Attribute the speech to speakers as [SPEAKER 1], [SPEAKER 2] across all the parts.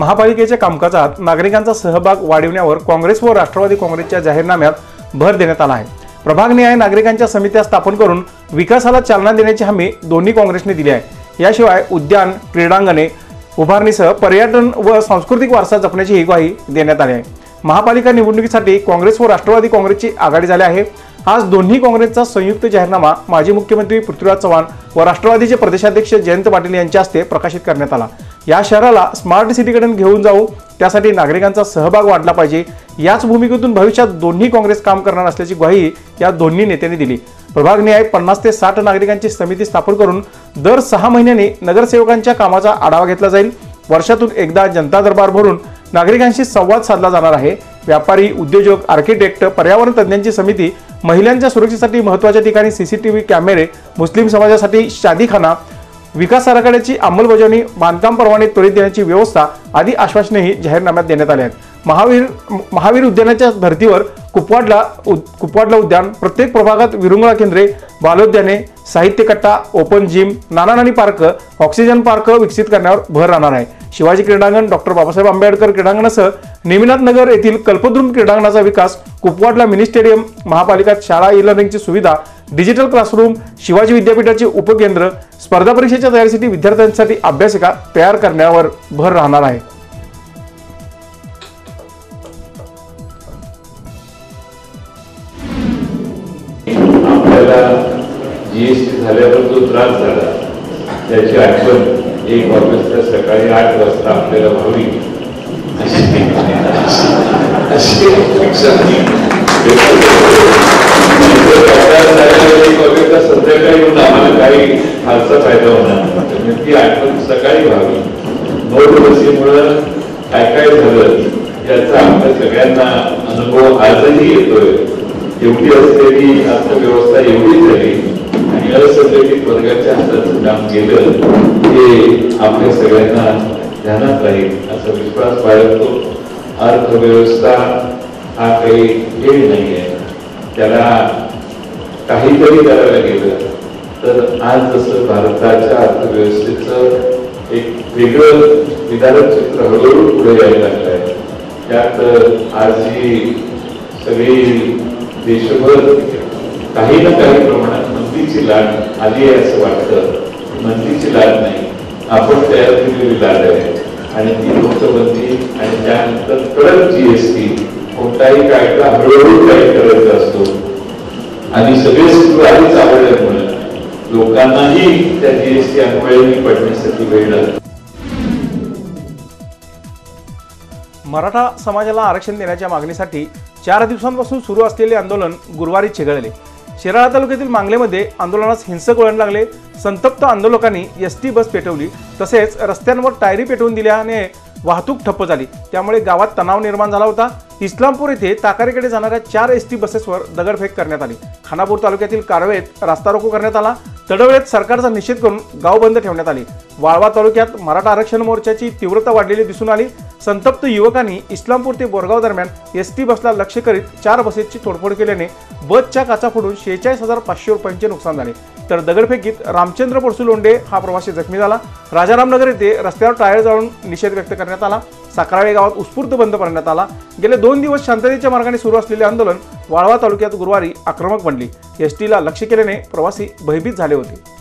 [SPEAKER 1] महापालिकेच्या कामकाजात नागरिकांचा सहभाग वाढविण्यावर काँग्रेस व राष्ट्रवादी काँग्रेसच्या जाहीरनाम्यात भर देण्यात आला आहे. प्रभागनिहाय नागरिकांच्या समित्या स्थापन करून विकासाला चालना देण्याची हमी दोन्ही काँग्रेसने दिली आहे. याशिवाय उद्यान क्रीडांगणे उभारणीसह पर्यटन व सांस्कृतिक वारसा जपण्याची ग्वाही देण्यात आली आहे. महापालिका निवडणुकीसाठी काँग्रेस व राष्ट्रवादी काँग्रेसची आघाडी झाली आहे. आज दोन्ही काँग्रेसचा संयुक्त जाहीरनामा माजी मुख्यमंत्री पृथ्वीराज चव्हाण व राष्ट्रवादीचे प्रदेशाध्यक्ष जयंत पाटील यांच्या हस्ते प्रकाशित करण्यात आला. या शहराला स्मार्ट सिटीकडे घेऊन जाऊ त्यासाठी नागरिकांचा सहभाग वाढला पाहिजे. याच भूमिकेतून भविष्यात दोन्ही काँग्रेस काम करणार असल्याची ग्वाही या दोन्ही नेत्यांनी दिली. प्रभागनिहाय पन्नास ते साठ नागरिकांची समिती स्थापन करून दर सहा महिन्यांनी नगरसेवकांच्या कामाचा आढावा घेतला जाईल. वर्षातून एकदा जनता दरबार भरून नागरिकांशी संवाद साधला जाणार आहे. व्यापारी उद्योजक आर्किटेक्ट पर्यावरण तज्ज्ञांची समिती महिलांच्या सुरक्षेसाठी महत्त्वाच्या ठिकाणी सीसीटीव्ही कॅमेरे मुस्लिम समाजासाठी शादीखाना विकास आराखड्याची अंमलबजावणी बांधकाम परवाने त्वरित देण्याची व्यवस्था आदी आश्वासनेही जाहीरनाम्यात देण्यात आले आहेत. महावीर महावीर उद्यानाच्या धर्तीवर कुपवाडला उद- कुपवाडला उद्यान प्रत्येक प्रभागात विरुंगळा केंद्रे बालोद्याने साहित्य कट्टा ओपन जिम नानानानी पार्क ऑक्सिजन पार्क विकसित करण्यावर भर राहणार आहे. शिवाजी क्रीडांगण डॉक्टर बाबासाहेब आंबेडकर क्रीडांगणासह नेमिनाथ नगर येथील कल्पद्रुम क्रीडांगणाचा विकास कुपवाडला मिनी स्टेडियम महापालिकात शाळा ई लर्निंगची सुविधा डिजिटल क्लासरूम शिवाजी विद्यापीठाचे उपकेंद्र स्पर्धा परीक्षेच्या तयारीसाठी विद्यार्थ्यांसाठी अभ्यासिका तयार करण्यावर भर राहणार आहे.
[SPEAKER 2] आपल्याला जीएसटी झाल्यावर जो त्रास झाला त्याची आठवण एक ऑगस्टला सकाळी आठ वाजता आपल्याला व्हावी. अशी. अशी संध्याकाळी येऊन आम्हाला काही फारसा फायदा होणार नाही. ती आठवण सकाळी व्हावी नोटबंदीमुळं काय काय झालं याचा आपल्या सगळ्यांना अनुभव आजही येतोय एवढी असलेली अर्थव्यवस्था एवढी झाली आणि असंघटित वर्गाच्या हातात काम केलं हे आपल्या सगळ्यांना ध्यानात राहील असा विश्वास बाळगतो अर्थव्यवस्था हा काही खेळ नाही आहे त्याला काहीतरी करायला गेलं. तर आज जसं भारताच्या अर्थव्यवस्थेचं एक वेगळं निदारक चित्र हळूहळू पुढे यायला लागलं आहे त्यात आज ही सगळी देशभर काही ना काही प्रमाणात मंदीची लाट आली आहे असं वाटतं. मंदीची लाट नाही. आपण तयार केलेली लाट आहे. आणि ती नोटबंदी आणि त्यानंतर कडक जीएसटी कोणताही कायदा हळूहळू काही करायचा असतो. आणि सगळे सूत्र आधीच आवडल्यामुळे लोकांनाही त्या जीएसटी अन्वयनी पडण्यासाठी वेळ लागतो
[SPEAKER 1] मराठा समाजाला आरक्षण देण्याच्या मागणीसाठी चार दिवसांपासून सुरू असलेले आंदोलन गुरुवारी चिघळले. शिराळा तालुक्यातील मांगलेमध्ये आंदोलनास हिंसक वळण लागले. संतप्त आंदोलकांनी एस टी बस पेटवली. तसेच रस्त्यांवर टायरी पेटवून दिल्याने वाहतूक ठप्प झाली. त्यामुळे गावात तणाव निर्माण झाला होता. इस्लामपूर येथे ताकारीकडे जाणाऱ्या चार एस टी बसेसवर दगडफेक करण्यात आली. खानापूर तालुक्यातील कारवेत रास्ता रोको करण्यात आला. तडवळेत सरकारचा निषेध करून गाव बंद ठेवण्यात आली. वाळवा तालुक्यात मराठा आरक्षण मोर्चाची तीव्रता वाढलेली दिसून आली. संतप्त युवकांनी इस्लामपूर ते बोरगाव दरम्यान एस टी बसला लक्ष करीत चार बसेसची तोडफोड केल्याने बसच्या काचा फोडून शेहेचाळीस हजार पाचशे रुपयांचे नुकसान झाले. तर दगडफेकीत रामचंद्र परसू हा प्रवासी जखमी झाला. राजारामनगर येथे रस्त्यावर टायर जाळून निषेध व्यक्त करण्यात आला. साखराळे गावात उत्स्फूर्त बंद करण्यात आला. गेले दोन दिवस शांततेच्या मार्गाने सुरू असलेले आंदोलन वाळवा तालुक्यात गुरुवारी आक्रमक बनली. एसटीला लक्ष केल्याने प्रवासी भयभीत झाले होते.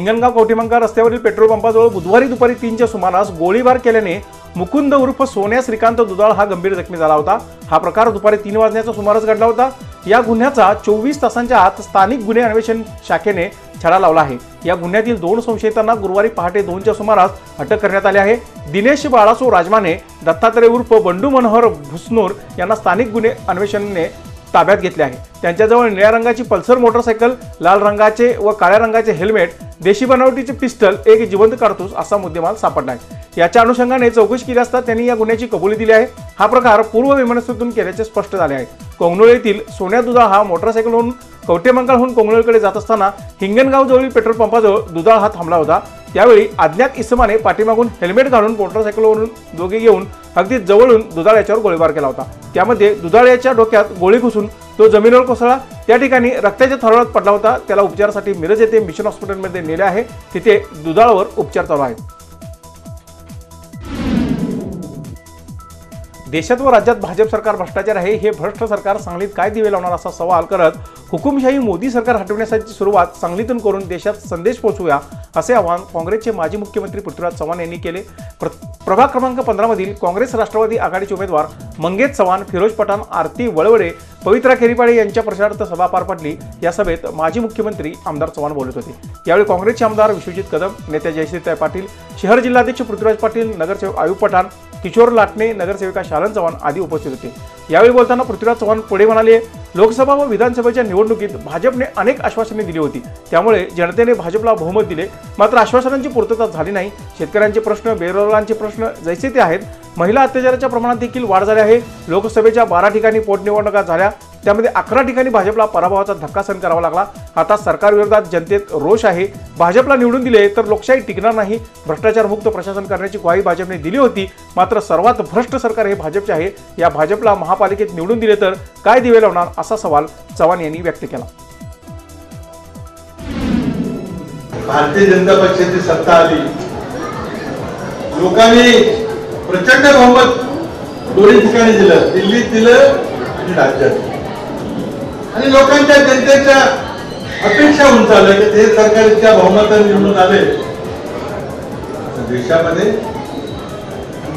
[SPEAKER 1] हिंगणगाव कवठीमंका रस्त्यावरील पेट्रोल पंपाजवळ बुधवारी दुपारी तीनच्या सुमारास गोळीबार केल्याने मुकुंद उर्फ सोन्या श्रीकांत दुधाळ हा गंभीर जखमी झाला होता. हा प्रकार दुपारी तीन वाजण्याच्या सुमारास घडला होता. या गुन्ह्याचा चोवीस तासांच्या आत स्थानिक गुन्हे अन्वेषण शाखेने छडा लावला आहे. या गुन्ह्यातील दोन संशयितांना गुरुवारी पहाटे दोनच्या सुमारास अटक करण्यात आली आहे. दिनेश बाळासो राजमाने दत्तात्रय उर्फ बंडू मनोहर भुसनूर यांना स्थानिक गुन्हे अन्वेषणने ताब्यात घेतले आहे. त्यांच्याजवळ निळ्या रंगाची पल्सर मोटरसायकल लाल रंगाचे व काळ्या रंगाचे हेल्मेट देशी बनावटीचे पिस्टल एक जिवंत कारतूस असा मुद्देमाल सापडला आहे. याच्या अनुषंगाने चौकशी केली असता त्यांनी या गुन्ह्याची कबुली दिली आहे. हा प्रकार पूर्व विमानस्थेतून केल्याचे स्पष्ट झाले आहे. कोंगनोळ येथील सोन्या दुधाळ हा मोटरसायकलहून कवटेमंगळहून कोंगनोळकडे जात असताना हिंगणगावजवळील पेट्रोल पंपाजवळ दुधाळ हा थांबला होता. त्यावेळी अज्ञात इसमाने पाठीमागून हेल्मेट घालून मोटरसायकलवरून दोघे येऊन अगदी जवळून दुधाळ याच्यावर गोळीबार केला होता. त्यामध्ये दुधाळ्याच्या डोक्यात गोळी घुसून तो जमिनीवर कोसळला. त्या ठिकाणी रक्ताच्या थरळात पडला होता. त्याला उपचारासाठी मिरज येथे मिशन हॉस्पिटलमध्ये नेले आहे. तिथे दुधाळवर उपचार चालू आहेत. देशात व राज्यात भाजप सरकार भ्रष्टाचार आहे हे भ्रष्ट सरकार सांगलीत काय दिवे लावणार असा सवाल करत हुकुमशाही मोदी सरकार हटवण्यासाठी सुरुवात सांगलीतून करून देशात संदेश पोहोचूया असे आवाहन काँग्रेसचे माजी मुख्यमंत्री पृथ्वीराज चव्हाण यांनी केले. प्र प्रभाग क्रमांक पंधरामधील काँग्रेस राष्ट्रवादी आघाडीचे उमेदवार मंगेश चव्हाण फिरोज पठाण आरती वळवडे पवित्रा खेरीपाडे यांच्या प्रचारार्थ सभा पार पडली. या सभेत माजी मुख्यमंत्री आमदार चव्हाण बोलत होते. यावेळी काँग्रेसचे आमदार विश्वजित कदम नेत्या जयश्रीताई पाटील शहर जिल्हाध्यक्ष पृथ्वीराज पाटील नगरसेवक आयुब पठाण किशोर लाटणे नगरसेविका शालन चव्हाण आदी उपस्थित होते. यावेळी बोलताना पृथ्वीराज चव्हाण पुढे म्हणाले लोकसभा व विधानसभेच्या निवडणुकीत भाजपने अनेक आश्वासने दिली होती. त्यामुळे जनतेने भाजपला बहुमत दिले. मात्र आश्वासनांची पूर्तता झाली नाही. शेतकऱ्यांचे प्रश्न बेरोजगारांचे प्रश्न जैसे ते आहेत. महिला अत्याचाराच्या प्रमाणात देखील वाढ झाली आहे. लोकसभेच्या बारा ठिकाणी पोटनिवडणुका झाल्या. त्यामध्ये अकरा ठिकाणी भाजपला पराभवाचा धक्का सहन करावा लागला. आता सरकारविरोधात जनतेत रोष आहे. भाजपला निवडून दिले तर लोकशाही टिकणार नाही. भ्रष्टाचार मुक्त प्रशासन करण्याची ग्वाही भाजपने दिली होती. मात्र सर्वात भ्रष्ट सरकार हे भाजपचे आहे. या भाजपला महापालिकेत निवडून दिले तर काय दिवे लावणार असा सवाल चव्हाण यांनी व्यक्त केला.
[SPEAKER 3] भारतीय जनता पक्षाची सत्ता आली. लोकांनी प्रचंड बहुमत दोन्ही ठिकाणी दिलं. दिल्लीत दिलं आणि राज्यात. आणि लोकांच्या जनतेच्या अपेक्षा होऊन की ते सरकार इतक्या बहुमताने निवडून आले. देशामध्ये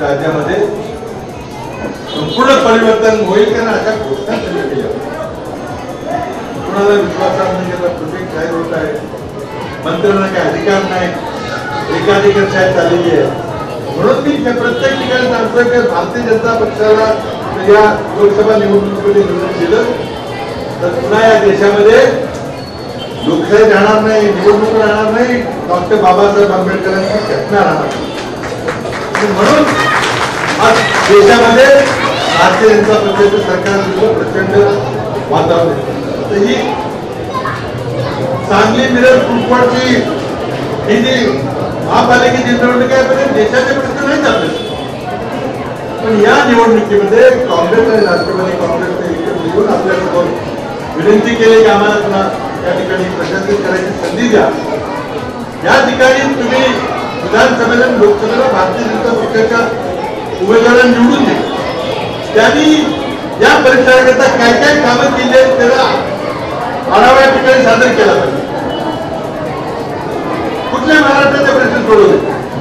[SPEAKER 3] राज्यामध्ये संपूर्ण परिवर्तन होईल का ना अशा घोषणा त्यांनी केल्या. कुणाला विश्वासात नाही गेला प्रोजेक्ट जाहीर होत आहे? मंत्र्यांना काही अधिकार नाही. एकाधिकारशाही चाललेली आहे. म्हणून मी त्या प्रत्येक ठिकाणी सांगतोय की भारतीय जनता पक्षाला या लोकसभा निवडणुकीमध्ये निवडून दिलं. तर पुन्हा या देशामध्ये लोकशाही राहणार नाही निवडणूक राहणार नाही. डॉक्टर बाबासाहेब आंबेडकरांची घटना राहणार नाही. म्हणून आज देशामध्ये भारतीय जनता पक्षाचं सरकार प्रचंड वातावरण तर ही सांगली मिरज कुपवाडची ही जी महापालिकेची निवडणूक आहे म्हणजे देशाचे प्रश्न नाही चालले पण या निवडणुकीमध्ये काँग्रेस आणि राष्ट्रवादी काँग्रेसने एकत्र येऊन आपल्यासमोर विनंती केली की आम्हाला पुन्हा या ठिकाणी प्रशासन करायची संधी द्या. या ठिकाणी तुम्ही विधानसभेला लोकसभेला भारतीय जनता पक्षाच्या उमेदवारांना निवडून दे त्यांनी या परिसराकरता काय काय कामं केली आहेत त्याला आढावा या ठिकाणी सादर केला पाहिजे. कुठले महाराष्ट्राचे प्रश्न सोडवले?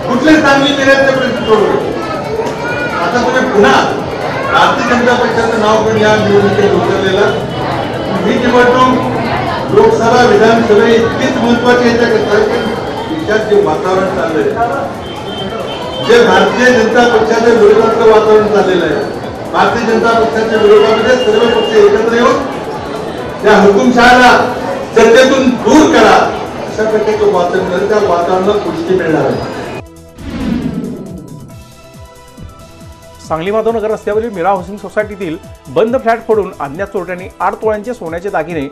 [SPEAKER 3] कुठले सांगली जिल्ह्याचे प्रश्न सोडवले? आता तुम्ही पुन्हा भारतीय जनता पक्षाचं नाव पण या निवडणुकीत उतरलेलं ही निवडणूक लोकसभा विधानसभा इतकीच महत्वाची याच्याकरता आहे की देशात जे वातावरण चाललंय जे भारतीय जनता पक्षाच्या विरोधातलं वातावरण चाललेलं आहे भारतीय जनता पक्षाच्या विरोधामध्ये सर्व पक्ष एकत्र येऊन त्या हुकुमशहाला जनतेतून दूर करा अशा प्रकारचं वातावरण त्या वातावरणाला पुष्टी मिळणार आहे.
[SPEAKER 1] सांगली माधवनगर रस्त्यावरील मीरा हाऊसिंग सोसायटीतील बंद फ्लॅट फोडून अज्ञात चोरट्यांनी आठ तोळ्यांचे सोन्याचे दागिने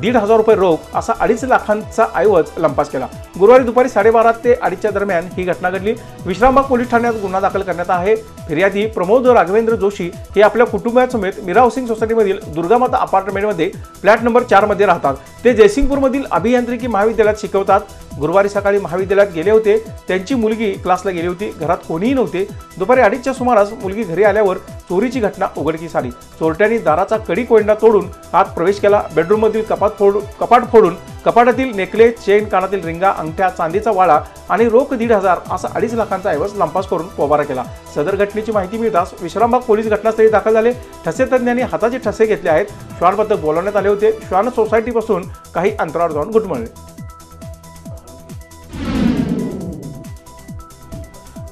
[SPEAKER 1] दीड हजार रुपये रोख असा अडीच लाखांचा ऐवज लंपास केला. गुरुवारी दुपारी साडेबारा ते अडीचच्या दरम्यान ही घटना घडली. विश्रामबाग पोलीस ठाण्यात गुन्हा दाखल करण्यात आहे. फिर्यादी प्रमोद राघवेंद्र जोशी हे आपल्या कुटुंबासमेत मीरा हाऊसिंग सोसायटीमधील दुर्गामाता अपार्टमेंटमध्ये फ्लॅट नंबर चारमध्ये राहतात. ते जयसिंगपूरमधील अभियांत्रिकी महाविद्यालयात शिकवतात. गुरुवारी सकाळी महाविद्यालयात गेले होते. त्यांची मुलगी क्लासला गेली होती. घरात कोणीही नव्हते. दुपारी अडीचच्या सुमारास मुलगी घरी आल्यावर चोरीची घटना उघडकीस आली. चोरट्यांनी दाराचा कडी कोंडा तोडून आत प्रवेश केला. बेडरूममधील कपाट फोड कपाट फोडून कपाटातील नेकलेस चेन कानातील रिंगा अंगठ्या चांदीचा वाळा आणि रोख दीड हजार असा अडीच लाखांचा ऐवज लंपास करून पोबारा केला. सदर घटनेची माहिती मिळताच विश्रामबाग पोलीस घटनास्थळी दाखल झाले. ठसे तज्ज्ञांनी हाताचे ठसे घेतले आहेत. श्वानबद्दल बोलावण्यात आले होते. श्वान सोसायटीपासून काही अंतरावर जाऊन घुटमळले.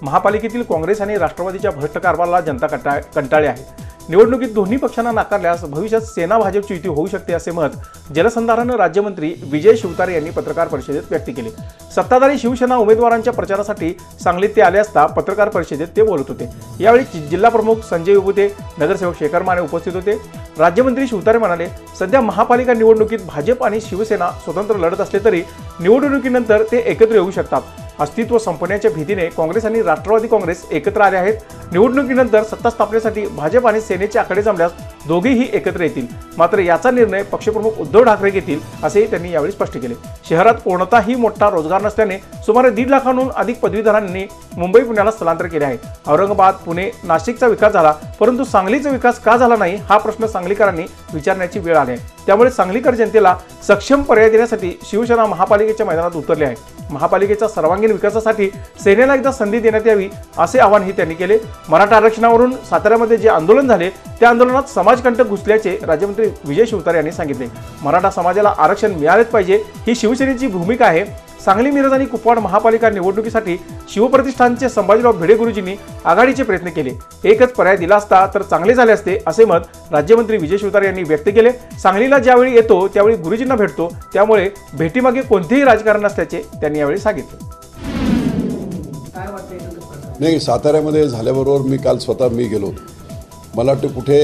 [SPEAKER 1] महापालिकेतील काँग्रेस आणि राष्ट्रवादीच्या भ्रष्ट कारभाराला जनता कंटाळ कंटाळी आहे. निवडणुकीत दोन्ही पक्षांना नाकारल्यास भविष्यात सेना भाजपची युती होऊ शकते असे मत जलसंधारण राज्यमंत्री विजय शिवतारे यांनी पत्रकार परिषदेत व्यक्त केले. सत्ताधारी शिवसेना उमेदवारांच्या प्रचारासाठी सांगलीत ते आले असता पत्रकार परिषदेत ते बोलत होते. यावेळी जिल्हाप्रमुख जिल्हा प्रमुख संजय विभूते नगरसेवक शेखर माने उपस्थित होते. राज्यमंत्री शिवतारे म्हणाले सध्या महापालिका निवडणुकीत भाजप आणि शिवसेना स्वतंत्र लढत असले तरी निवडणुकीनंतर ते एकत्र येऊ शकतात. अस्तित्व संपण्याच्या भीतीने काँग्रेस आणि राष्ट्रवादी काँग्रेस एकत्र आले आहेत. निवडणुकीनंतर सत्ता स्थापनेसाठी भाजप आणि सेनेचे आकडे जमल्यास दोघेही एकत्र येतील. मात्र याचा निर्णय पक्षप्रमुख उद्धव ठाकरे घेतील असेही त्यांनी यावेळी स्पष्ट केले. शहरात कोणताही मोठा रोजगार नसल्याने सुमारे दीड लाखांहून अधिक पदवीधरांनी मुंबई पुण्याला स्थलांतर केले आहे. औरंगाबाद पुणे नाशिकचा विकास झाला परंतु सांगलीचा विकास का झाला नाही हा प्रश्न सांगलीकरांनी विचारण्याची वेळ आली आहे. त्यामुळे सांगलीकर जनतेला सक्षम पर्याय देण्यासाठी शिवसेना महापालिकेच्या मैदानात उतरले आहे. महापालिकेच्या सर्वांगीण विकासासाठी सेनेला एकदा संधी देण्यात यावी असे आवाहनही त्यांनी केले. मराठा आरक्षणावरून साताऱ्यामध्ये जे आंदोलन झाले त्या आंदोलनात समाजकंटक घुसल्याचे राज्यमंत्री विजय शिवतारे यांनी सांगितले. मराठा समाजाला आरक्षण मिळालेच पाहिजे ही शिवसेनेची भूमिका आहे. सांगली मिरज आणि कुपवाड महापालिका निवडणुकीसाठी शिवप्रतिष्ठानचे संभाजीराव भिडे गुरुजींनी आघाडीचे प्रयत्न केले. एकच पर्याय दिला असता तर चांगले झाले असते असे मत राज्यमंत्री विजय शिवतारे यांनी व्यक्त केले. सांगलीला ज्यावेळी येतो त्यावेळी गुरुजींना भेटतो. त्यामुळे भेटीमागे कोणतेही राजकारण नसल्याचे त्यांनी यावेळी सांगितले.
[SPEAKER 4] नाही साताऱ्यामध्ये झाल्याबरोबर मी काल स्वतः मी गेलो मला वाटतं कुठे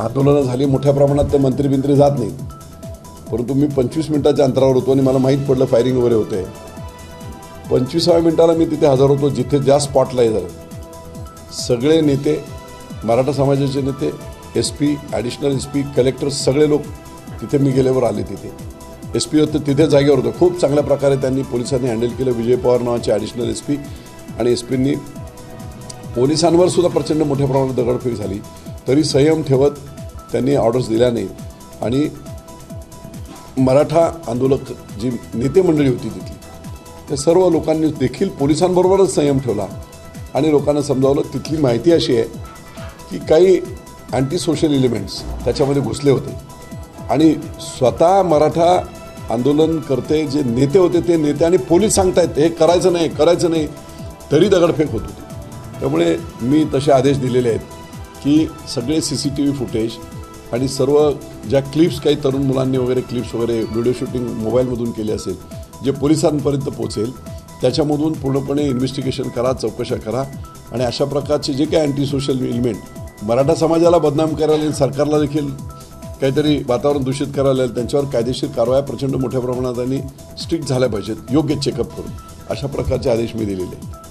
[SPEAKER 4] आंदोलनं झाली मोठ्या प्रमाणात तर मंत्री बिंत्री जात नाहीत. परंतु मी पंचवीस मिनिटाच्या अंतरावर होतो आणि मला माहीत पडलं फायरिंग वगैरे होते पंचवीसाव्या मिनिटाला मी तिथे हजर होतो जिथे ज्या स्पॉटला हे झालं. सगळे नेते मराठा समाजाचे नेते S P additional S P collector सगळे लोक तिथे मी गेल्यावर आले तिथे. एस पी होते तिथे जागेवर होते. खूप चांगल्या प्रकारे त्यांनी पोलिसांनी हँडल केलं. विजय पवार नावाचे ॲडिशनल एस पी आणि एस पींनी पोलिसांवर सुद्धा प्रचंड मोठ्या प्रमाणात दगडफेक झाली. तरी संयम ठेवत त्यांनी ऑर्डर्स दिल्या नाही आणि मराठा आंदोलक जी नेते मंडळी होती तिथली त्या सर्व लोकांनी देखील पोलिसांबरोबरच संयम ठेवला. आणि लोकांना समजावलं तिथली माहिती अशी आहे की काही अँटी सोशल इलिमेंट्स त्याच्यामध्ये घुसले होते. आणि स्वतः मराठा आंदोलन करते जे नेते होते ते नेते आणि पोलीस सांगतायत हे करायचं नाही करायचं नाही. तरी दगडफेक होत होती. त्यामुळे मी तसे आदेश दिलेले आहेत की सगळे C C T V footage आणि सर्व ज्या क्लिप्स काही तरुण मुलांनी वगैरे क्लिप्स वगैरे व्हिडिओ शूटिंग मोबाईलमधून केली असेल जे पोलिसांपर्यंत पोहोचेल त्याच्यामधून पूर्णपणे इन्व्हेस्टिगेशन करा चौकशा करा. आणि अशा प्रकारचे जे काही अँटी सोशल एलिमेंट मराठा समाजाला बदनाम करायला आणि सरकारला देखील काहीतरी वातावरण दूषित करायला लागेल त्यांच्यावर कायदेशीर कारवाया प्रचंड मोठ्या प्रमाणात आणि स्ट्रिक्ट झाल्या पाहिजेत. योग्य चेकअप करून. अशा प्रकारचे आदेश मी दिलेले आहेत.